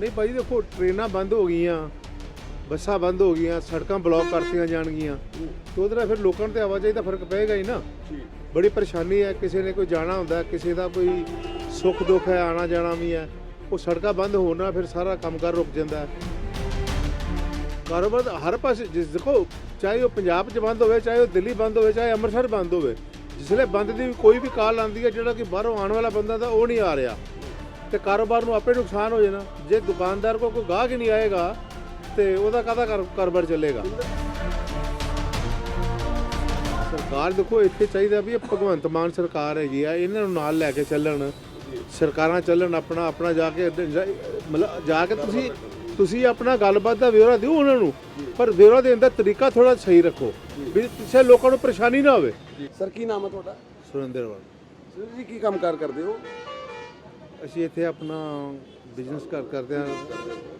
ਨਹੀਂ ਭਾਈ ਦੇਖੋ ਟ੍ਰੇਨਾਂ ਬੰਦ ਹੋ ਗਈਆਂ ਬੱਸਾਂ ਬੰਦ ਹੋ ਗਈਆਂ ਸੜਕਾਂ ਬਲੌਕ ਕਰਤੀਆਂ ਜਾਣਗੀਆਂ। ਤੇ ਉਹਦੇ ਨਾਲ ਫਿਰ ਲੋਕਾਂ ਤੇ ਆਵਾਜਾਈ ਦਾ ਫ਼ਰਕ ਪਏਗਾ ਹੀ ਨਾ। ਬੜੀ ਪਰੇਸ਼ਾਨੀ ਹੈ ਕਿਸੇ ਨੇ ਕੋਈ ਜਾਣਾ ਹੁੰਦਾ ਕਿਸੇ ਦਾ ਕੋਈ ਸੁੱਖ ਦੁੱਖ ਹੈ ਆਣਾ ਜਾਣਾ ਵੀ ਹੈ। ਉਹ ਸੜਕਾਂ ਬੰਦ ਹੋਣ ਨਾਲ ਫਿਰ ਸਾਰਾ ਕੰਮਕਾਰ ਰੁਕ ਜਾਂਦਾ ਹੈ। ਕਾਰੋਬਾਰ ਹਰ ਪਾਸੇ ਜਿਸ ਦੇਖੋ ਚਾਹੇ ਉਹ ਪੰਜਾਬ 'ਚ ਬੰਦ ਹੋਵੇ ਚਾਹੇ ਉਹ ਦਿੱਲੀ ਬੰਦ ਹੋਵੇ ਚਾਹੇ ਅੰਮ੍ਰਿਤਸਰ ਬੰਦ ਹੋਵੇ ਜਿਸਲੇ ਬੰਦ ਦੀ ਕੋਈ ਵੀ ਕਾਲ ਆਉਂਦੀ ਹੈ ਜਿਹੜਾ ਕਿ ਬਾਹਰੋਂ ਆਉਣ ਵਾਲਾ ਬੰਦਾ ਤਾਂ ਉਹ ਨਹੀਂ ਆ ਰਿਹਾ। ਤੇ ਕਾਰੋਬਾਰ ਨੂੰ ਆਪੇ ਨੁਕਸਾਨ ਹੋ ਜਾਣਾ। ਜੇ ਦੁਕਾਨਦਾਰ ਕੋ ਕੋਈ ਗਾਹਕ ਹੀ ਨਹੀਂ ਆਏਗਾ ਤੇ ਉਹਦਾ ਕਾਹਦਾ ਕਾਰ- ਕਾਰੋਬਾਰ ਚੱਲੇਗਾ? ਸਰਕਾਰ ਦੇਖੋ ਇੱਥੇ ਚਾਹੀਦਾ ਵੀ ਇਹ ਭਗਵੰਤ ਮਾਨ ਸਰਕਾਰ ਹੈਗੀ ਆ ਇਹਨਾਂ ਨੂੰ ਨਾਲ ਲੈ ਕੇ ਚੱਲਣ। ਸਰਕਾਰਾਂ ਚੱਲਣ ਆਪਣਾ ਆਪਣਾ ਜਾ ਕੇ ਮਤਲਬ ਜਾ ਕੇ ਤੁਸੀਂ ਤੁਸੀਂ ਆਪਣਾ ਗੱਲਬਾਤ ਦਾ ਵਿਵਰਾ ਦਿਓ ਉਹਨਾਂ ਨੂੰ। ਪਰ ਵਿਵਰਾ ਦੇਣ ਦਾ ਤਰੀਕਾ ਥੋੜਾ ਸਹੀ ਰੱਖੋ। ਵੀ ਕਿਸੇ ਲੋਕਾਂ ਨੂੰ ਪਰੇਸ਼ਾਨੀ ਨਾ ਹੋਵੇ। ਸਰ ਕੀ ਨਾਮ ਹੈ ਤੁਹਾਡਾ? ਸੁਰਿੰਦਰਵਾਲ ਸੁਨੀਲ ਜੀ ਕੀ ਕੰਮਕਾਰ ਕਰਦੇ ਹੋ? ਅਸੀਂ ਇੱਥੇ ਆਪਣਾ ਬਿਜ਼ਨਸ ਕਰ ਕਰਦੇ ਹਾਂ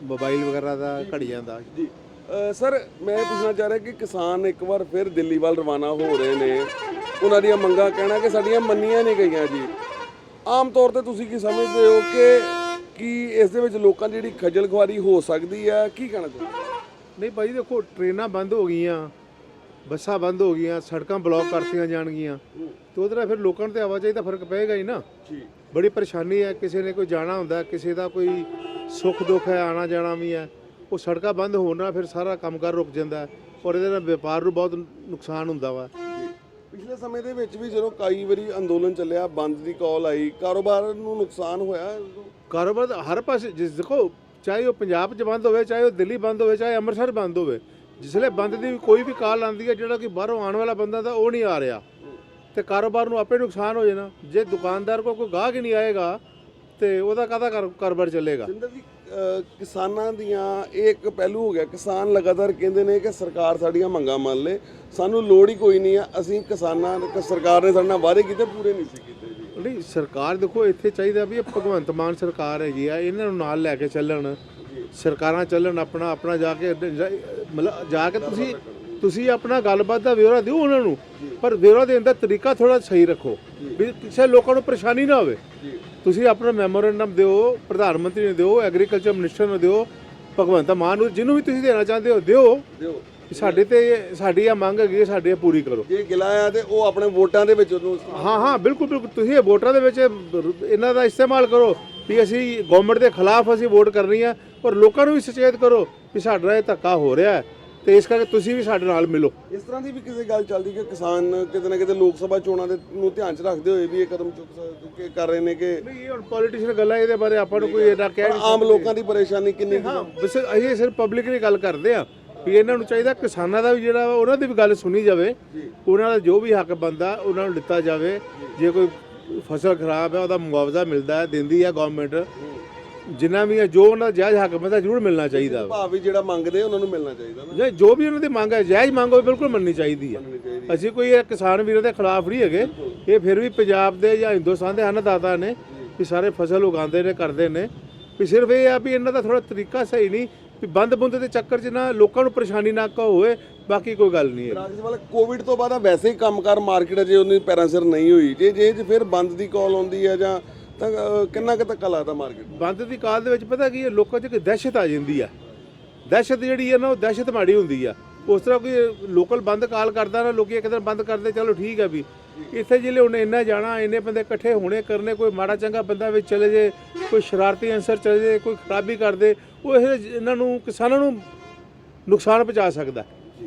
ਮੋਬਾਈਲ ਵਗੈਰਾ ਦਾ ਘੜੀਆਂ ਦਾ। ਜੀ। ਅ, ਸਰ ਮੈਂ ਪੁੱਛਣਾ ਚਾਹ ਰਿਹਾ ਕਿ ਕਿਸਾਨ ਇੱਕ ਵਾਰ ਫਿਰ ਦਿੱਲੀ ਵੱਲ ਰਵਾਨਾ ਹੋ ਰਹੇ ਨੇ। ਉਹਨਾਂ ਦੀਆਂ ਮੰਗਾਂ ਕਹਿਣਾ ਕਿ ਸਾਡੀਆਂ ਮੰਨੀਆਂ ਨਹੀਂ ਗਈਆਂ ਜੀ। ਆਮ ਤੌਰ ਤੇ ਤੁਸੀਂ ਕੀ ਸਮਝਦੇ ਹੋ ਕਿ ਕੀ ਇਸ ਦੇ ਵਿੱਚ ਲੋਕਾਂ ਦੀ ਜਿਹੜੀ ਖੱਜਲ ਖੁਆਰੀ ਹੋ ਸਕਦੀ ਹੈ? ਕੀ ਕਹਿਣਾ ਚਾਹੁੰਦੇ ਨਹੀਂ ਭਾਈ ਦੇਖੋ ਟ੍ਰੇਨਾਂ ਬੰਦ ਹੋ ਗਈਆਂ। ਬੱਸਾਂ ਬੰਦ ਹੋ ਗਈਆਂ ਸੜਕਾਂ ਬਲੌਕ ਕਰਤੀਆਂ ਜਾਣਗੀਆਂ। ਤੇ ਉਹਦੇ ਨਾਲ ਫਿਰ ਲੋਕਾਂ ਤੇ ਆਵਾਜਾਈ ਦਾ ਫ਼ਰਕ ਪਏਗਾ ਹੀ ਨਾ। ਜੀ। ਬੜੀ ਪਰੇਸ਼ਾਨੀ ਹੈ ਕਿਸੇ ਨੇ ਕੋਈ ਜਾਣਾ ਹੁੰਦਾ ਕਿਸੇ ਦਾ ਕੋਈ ਸੁੱਖ ਦੁੱਖ ਹੈ ਆਣਾ ਜਾਣਾ ਵੀ ਹੈ। ਉਹ ਸੜਕਾਂ ਬੰਦ ਹੋਣ ਨਾਲ ਫਿਰ ਸਾਰਾ ਕੰਮਕਾਰ ਰੁਕ ਜਾਂਦਾ ਔਰ ਇਹਦੇ ਨਾਲ ਵਪਾਰ ਨੂੰ ਬਹੁਤ ਨੁਕਸਾਨ ਹੁੰਦਾ ਵਾ। ਪਿਛਲੇ ਸਮੇਂ ਦੇ ਵਿੱਚ ਵੀ ਜਦੋਂ ਕਈ ਵਾਰੀ ਅੰਦੋਲਨ ਚੱਲਿਆ ਬੰਦ ਦੀ ਕਾਲ ਆਈ ਕਾਰੋਬਾਰ ਨੂੰ ਨੁਕਸਾਨ ਹੋਇਆ ਕਾਰੋਬਾਰ ਹਰ ਪਾਸੇ ਜਿਸ ਦੇਖੋ ਚਾਹੇ ਉਹ ਪੰਜਾਬ 'ਚ ਬੰਦ ਹੋਵੇ ਚਾਹੇ ਉਹ ਦਿੱਲੀ ਬੰਦ ਹੋਵੇ ਚਾਹੇ ਅੰਮ੍ਰਿਤਸਰ ਬੰਦ ਹੋਵੇ ਜਿਸਲੇ ਬੰਦ ਦੀ ਕੋਈ ਵੀ ਕਾਲ ਆਉਂਦੀ ਹੈ ਜਿਹੜਾ ਕਿ ਬਾਹਰੋਂ ਆਉਣ ਵਾਲਾ ਬੰਦਾ ਤਾਂ ਉਹ ਨਹੀਂ ਆ ਰਿਹਾ। ਤੇ ਕਾਰੋਬਾਰ ਨੂੰ ਆਪੇ ਨੁਕਸਾਨ ਹੋ ਜਾਣਾ। ਜੇ ਦੁਕਾਨਦਾਰ ਕੋ ਕੋਈ ਗਾਹਕ ਹੀ ਨਹੀਂ ਆਏਗਾ ਤੇ ਉਹਦਾ ਕਾਹਦਾ ਕਾਰ- ਕਾਰੋਬਾਰ ਚੱਲੇਗਾ? ਜਿੰਦਰ ਜੀ ਅ, ਕਿਸਾਨਾਂ ਦੀਆਂ ਇਹ ਇੱਕ ਪਹਿਲੂ ਹੋ ਗਿਆ। ਕਿਸਾਨ ਲਗਾਤਾਰ ਕਹਿੰਦੇ ਨੇ ਕਿ ਸਰਕਾਰ ਸਾਡੀਆਂ ਮੰਗਾਂ ਮੰਨ ਲੇ। ਸਾਨੂੰ ਲੋੜ ਹੀ ਕੋਈ ਨਹੀਂ ਆ। ਅਸੀਂ ਕਿਸਾਨਾਂ ਸਰਕਾਰ ਨੇ ਸਾਡੇ ਨਾਲ ਵਾਅਦੇ ਕੀਤੇ ਪੂਰੇ ਨਹੀਂ ਸੀ ਕੀਤੇ ਜੀ। ਨਹੀਂ ਸਰਕਾਰ ਦੇਖੋ ਇੱਥੇ ਚਾਹੀਦਾ ਵੀ ਇਹ ਭਗਵੰਤ ਮਾਨ ਸਰਕਾਰ ਹੈਗੀ ਆ। ਇਹਨਾਂ ਨੂੰ ਨਾਲ ਲੈ ਕੇ ਚੱਲਣ। ਸਰਕਾਰਾਂ ਚੱਲਣ ਆਪਣਾ ਆਪਣਾ ਜਾ ਕੇ ਮਤਲਬ ਜਾ ਕੇ ਤੁਸੀਂ ਤੁਸੀਂ ਆਪਣਾ ਗੱਲਬਾਤ ਦਾ ਵਿਵਰਾ ਦਿਓ ਉਹਨਾਂ ਨੂੰ। ਪਰ ਵਿਵਰਾ ਦੇਣ ਦਾ ਤਰੀਕਾ ਥੋੜਾ ਸਹੀ ਰੱਖੋ। ਵੀ ਕਿਸੇ ਲੋਕਾਂ ਨੂੰ ਪਰੇਸ਼ਾਨੀ ਨਾ ਹੋਵੇ। ਤੁਸੀਂ ਆਪਣਾ ਮੈਮੋਰੈਂਡਮ ਦਿਓ ਪ੍ਰਧਾਨ ਮੰਤਰੀ ਨੂੰ ਦਿਓ ਐਗਰੀਕਲਚਰ ਮਿਨਿਸਟਰ ਨੂੰ ਦਿਓ ਭਗਵੰਤ ਮਾਨ ਨੂੰ ਜਿਹਨੂੰ ਵੀ ਤੁਸੀਂ ਦੇਣਾ ਚਾਹੁੰਦੇ ਹੋ ਦਿਓ। ਸਾਡੇ ਤੇ ਸਾਡੀ ਆ ਮੰਗ ਹੈਗੀ ਸਾਡੀ ਇਹ ਪੂਰੀ ਕਰੋ। ਜੇ ਗਿਲਾ ਆ ਤੇ ਉਹ ਆਪਣੇ ਵੋਟਾਂ ਦੇ ਵਿੱਚ ਉਹਨੂੰ ਹਾਂ ਹਾਂ ਬਿਲਕੁਲ ਬਿਲਕੁਲ। ਤੁਸੀਂ ਇਹ ਵੋਟਰਾਂ ਦੇ ਵਿੱਚ ਇਹਨਾਂ ਦਾ ਇਸਤੇਮਾਲ ਕਰੋ। ਵੀ ਅਸੀਂ ਗਵਰਨਮੈਂਟ ਦੇ ਖਿਲਾਫ ਅਸੀਂ ਵੋਟ ਕਰਨੀ ਆ ਪਰ ਲੋਕਾਂ ਨੂੰ ਵੀ ਸੁਚੇਤ ਕਰੋ ਵੀ ਸਾਡਾ ਇਹ ਧੱਕਾ ਹੋ ਰਿਹਾ ਹੈ। ਤੇ ਇਸ ਕਰਕੇ ਤੁਸੀਂ ਵੀ ਸਾਡੇ ਨਾਲ ਮਿਲੋ। ਇਸ ਤਰ੍ਹਾਂ ਦੀ ਵੀ ਕਿਸੇ ਗੱਲ ਚੱਲਦੀ ਕਿ ਕਿਸਾਨ ਕਿਤੇ ਨਾ ਕਿਤੇ ਲੋਕ ਸਭਾ ਚੋਣਾਂ ਦੇ ਨੂੰ ਧਿਆਨ 'ਚ ਰੱਖਦੇ ਹੋਏ ਵੀ ਇਹ ਕਦਮ ਚੁੱਕ ਕੇ ਕਰ ਰਹੇ ਨੇ ਕਿ ਨਹੀਂ ਇਹ ਹੁਣ ਪੋਲੀਟੀਸ਼ੀਅਨ ਗੱਲਾਂ ਇਹਦੇ ਬਾਰੇ ਆਪਾਂ ਨੂੰ ਕੋਈ ਇਹਦਾ ਕਹਿ ਨਹੀਂ ਆਮ ਲੋਕਾਂ ਦੀ ਪਰੇਸ਼ਾਨੀ ਕਿੰਨੀ ਹਾਂ ਬਸ ਅਸੀਂ ਸਿਰਫ ਪਬਲਿਕ ਦੀ ਗੱਲ ਕਰਦੇ ਆ ਵੀ ਇਹਨਾਂ ਨੂੰ ਚਾਹੀਦਾ ਕਿਸਾਨਾਂ ਦਾ ਵੀ ਜਿਹੜਾ ਉਹਨਾਂ ਦੀ ਵੀ ਗੱਲ ਸੁਣੀ ਜਾਵੇ। ਉਹਨਾਂ ਦਾ ਜੋ ਵੀ ਹੱਕ ਬੰਦਾ ਉਹਨਾਂ ਨੂੰ ਦਿੱਤਾ ਜਾਵੇ। ਜੇ ਕੋਈ ਫਸਲ ਖਰਾਬ ਹੈ ਉਹਦਾ ਮੁਆਵਜ਼ਾ ਮਿਲਦਾ ਹੈ ਦਿੰਦੀ ਹੈ ਗਵਰਨਮੈਂਟ ਜਿੰਨਾ ਵੀ ਹੈ ਜੋ ਉਹਨਾਂ ਦਾ ਜਾਇਜ਼ ਹੱਕ ਬੰਦਾ ਜ਼ਰੂਰ ਮਿਲਣਾ ਚਾਹੀਦਾ ਭਾਵ ਵੀ ਜਿਹੜਾ ਮੰਗਦੇ ਉਹਨਾਂ ਨੂੰ ਮਿਲਣਾ ਚਾਹੀਦਾ ਨਾ। ਜੇ ਜੋ ਵੀ ਉਹਨਾਂ ਦੀ ਮੰਗ ਹੈ ਜਾਇਜ਼ ਮੰਗ ਹੋਵੇ ਬਿਲਕੁਲ ਮੰਨਣੀ ਚਾਹੀਦੀ ਹੈ। ਅਸੀਂ ਕੋਈ ਇਹ ਕਿਸਾਨ ਵੀਰਾਂ ਦੇ ਖਿਲਾਫ ਨਹੀਂ ਹੈਗੇ। ਇਹ ਫਿਰ ਵੀ ਪੰਜਾਬ ਦੇ ਜਾਂ ਹਿੰਦੁਸਤਾਨ ਦੇ ਅੰਨਦਾਤਾ ਨੇ ਵੀ ਸਾਰੇ ਫਸਲ ਉਗਾਉਂਦੇ ਨੇ ਕਰਦੇ ਨੇ। ਵੀ ਸਿਰਫ ਇਹ ਆ ਵੀ ਇਹਨਾਂ ਦਾ ਥੋੜਾ ਤਰੀਕਾ ਸਹੀ ਨਹੀਂ ਵੀ ਬੰਦ ਬੁੰਦ ਦੇ ਚੱਕਰ 'ਚ ਨਾ ਲੋਕਾਂ ਨੂੰ ਪਰੇਸ਼ਾਨੀ ਨਾ ਕੋ ਹੋਵੇ ਬਾਕੀ ਕੋਈ ਗੱਲ ਨਹੀਂ ਹੈ ਰਾਜ ਵਾਲਾ ਕੋਵਿਡ ਤੋਂ ਬਾਅਦ ਵੈਸੇ ਹੀ ਕੰਮਕਾਰ ਮਾਰਕੀਟ ਜੇ ਉਹਨੀ ਪੈਰਾਂ ਸਿਰ ਨਹੀਂ ਹੋਈ। ਜੇ ਜੇ ਫਿਰ ਬੰਦ ਦੀ ਕਾਲ ਆਉਂਦੀ ਹੈ ਜਾਂ ਤਾਂ ਕਿੰਨਾ ਕੁ ਧੱਕਾ ਲੱਗਦਾ ਮਾਰਕੀਟ ਬੰਦ ਦੀ ਕਾਲ ਦੇ ਵਿੱਚ ਪਤਾ ਕੀ ਹੈ ਲੋਕਾਂ 'ਚ ਇੱਕ ਦਹਿਸ਼ਤ ਆ ਜਾਂਦੀ ਆ। ਦਹਿਸ਼ਤ ਜਿਹੜੀ ਹੈ ਨਾ ਉਹ ਦਹਿਸ਼ਤ ਮਾੜੀ ਹੁੰਦੀ ਆ। ਉਸ ਤਰ੍ਹਾਂ ਕੋਈ ਲੋਕਲ ਬੰਦ ਕਾਲ ਕਰਦਾ ਨਾ ਲੋਕੀ ਇੱਕ ਦਿਨ ਬੰਦ ਕਰਦੇ ਚਲੋ ਠੀਕ ਆ ਵੀ। ਇੱਥੇ ਜਿਹੜੇ ਹੁਣ ਇੰਨਾ ਜਾਣਾ ਇੰਨੇ ਬੰਦੇ ਇਕੱਠੇ ਹੋਣੇ ਕਰਨੇ ਕੋਈ ਮਾੜਾ ਚੰਗਾ ਬੰਦਾ ਵਿੱਚ ਚਲੇ ਜੇ ਕੋਈ ਸ਼ਰਾਰਤੀ ਅੰਸਰ ਚਲੇ ਜੇ ਕੋਈ ਖਰਾਬੀ ਕਰਦੇ ਉਹ ਇਹ ਇਹਨਾਂ ਨੂੰ ਕਿਸਾਨਾਂ ਨੂੰ ਨੁਕਸਾਨ ਪਹੁੰਚਾ ਸਕਦਾ।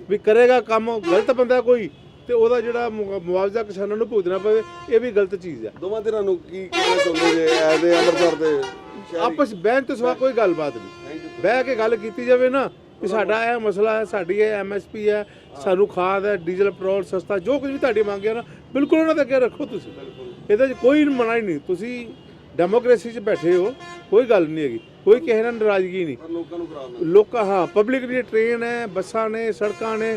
ਵੀ ਕਰੇਗਾ ਕੰਮ ਗਲਤ ਬੰਦਾ ਕੋਈ ਤੇ ਉਹਦਾ ਜਿਹੜਾ ਮੁਆ- ਮੁਆਵਜ਼ਾ ਕਿਸਾਨਾਂ ਨੂੰ ਭੁਗਤਣਾ ਪਵੇ ਇਹ ਵੀ ਗਲਤ ਚੀਜ਼ ਆ। ਦੋਵਾਂ ਧਿਰਾਂ ਨੂੰ ਕੀ ਕਹਿਣਾ ਚਾਹੁੰਦੇ ਜੇ ਐਜ਼ ਏ ਅੰਮ੍ਰਿਤਸਰ ਦੇ ਸ਼ਹਿਰੀ? ਆਪਸ ਬਹਿਣ ਤੋਂ ਸਿਵਾ ਕੋਈ ਗੱਲਬਾਤ ਨਹੀਂ। ਬਹਿ ਕੇ ਗੱਲ ਕੀਤੀ ਜਾਵੇ ਨਾ ਕਿ ਸਾਡਾ ਇਹ ਮਸਲਾ ਹੈ ਸਾਡੀ ਇਹ ਐਮਐਸਪੀ ਹੈ ਸਾਨੂੰ ਖਾਦ ਹੈ ਡੀਜ਼ਲ ਪੈਟਰੋਲ ਸਸਤਾ ਜੋ ਕੁਝ ਵੀ ਤੁਹਾਡੀ ਮੰਗ ਹੈ ਨਾ ਬਿਲਕੁਲ ਉਹਨਾਂ ਦੇ ਅੱਗੇ ਰੱਖੋ ਤੁਸੀਂ। ਇਹਦੇ 'ਚ ਕੋਈ ਮਨਾ ਹੀ ਨਹੀਂ। ਤੁਸੀਂ ਡੈਮੋਕ੍ਰੇਸੀ 'ਚ ਬੈਠੇ ਹੋ ਕੋਈ ਗੱਲ ਨਹੀਂ ਹੈਗੀ। ਕੋਈ ਕਿਸੇ ਨਾਲ ਨਾਰਾਜ਼ਗੀ ਨਹੀਂ। ਪਰ ਲੋਕਾਂ ਨੂੰ ਖਰਾਬ ਨਾ ਲੋਕਾਂ ਹਾਂ ਪਬਲਿਕ ਦੀ ਟ੍ਰੇਨ ਹੈ ਬੱਸਾਂ ਨੇ ਸੜਕਾਂ ਨੇ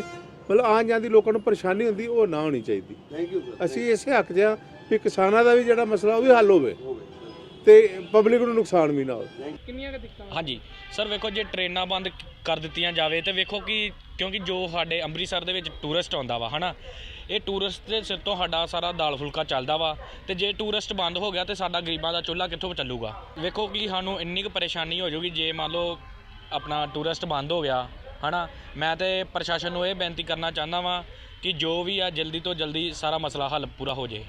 ਮਤਲਬ ਆਉਣ ਜਾਣ ਦੀ ਲੋਕਾਂ ਨੂੰ ਪਰੇਸ਼ਾਨੀ ਹੁੰਦੀ ਉਹ ਨਾ ਹੋਣੀ ਚਾਹੀਦੀ। ਥੈਂਕ ਯੂ ਸਰ ਅਸੀਂ ਇਸੇ ਹੱਕ 'ਚ ਹਾਂ ਵੀ ਕਿਸਾਨਾਂ ਦਾ ਵੀ ਜਿਹੜਾ ਮਸਲਾ ਉਹ ਵੀ ਹੱਲ ਹੋਵੇ। ਤੇ ਪਬਲਿਕ ਨੂੰ ਨੁਕਸਾਨ ਵੀ ਨਾ ਹੋਵੇ। ਹਾਂਜੀ ਸਰ ਵੇਖੋ ਜੇ ਟ੍ਰੇਨਾਂ ਬੰਦ ਕਰ ਦਿੱਤੀਆਂ ਜਾਵੇ ਤੇ ਵੇਖੋ ਕਿ ਕਿਉਂਕਿ ਜੋ ਸਾਡੇ ਅੰਮ੍ਰਿਤਸਰ ਦੇ ਵਿੱਚ ਟੂਰਿਸਟ ਆਉਂਦਾ ਵਾ ਹਨਾ? ਇਹ ਟੂਰਿਸਟ ਦੇ ਸਿਰ ਤੋਂ ਸਾਡਾ ਸਾਰਾ ਦਾਲ ਫੁਲਕਾ ਚੱਲਦਾ ਵਾ ਤੇ ਜੇ ਟੂਰਿਸਟ ਬੰਦ ਹੋ ਗਿਆ ਤੇ ਸਾਡਾ ਗਰੀਬਾਂ ਦਾ ਚੁੱਲ੍ਹਾ ਕਿੱਥੋਂ ਚੱਲੂਗਾ? ਵੇਖੋ ਕਿ ਸਾਨੂੰ ਇੰਨੀ ਕੁ ਪਰੇਸ਼ਾਨੀ ਹੋ ਜਾਊਗੀ ਜੇ ਮੰਨ ਲਓ ਆਪਣਾ ਟੂਰਿਸਟ ਬੰਦ ਹੋ ਗਿਆ, ਹਨਾ? ਮੈਂ ਤੇ ਪ੍ਰਸ਼ਾਸਨ ਨੂੰ ਇਹ ਬੇਨਤੀ ਕਰਨਾ ਚਾਹੁੰਦਾ ਵਾਂ ਕਿ ਜੋ ਵੀ ਆ, ਜਲਦੀ ਤੋਂ ਜਲਦੀ ਸਾਰਾ ਮਸਲਾ ਹੱਲ ਪੂਰਾ ਹੋ ਜੇ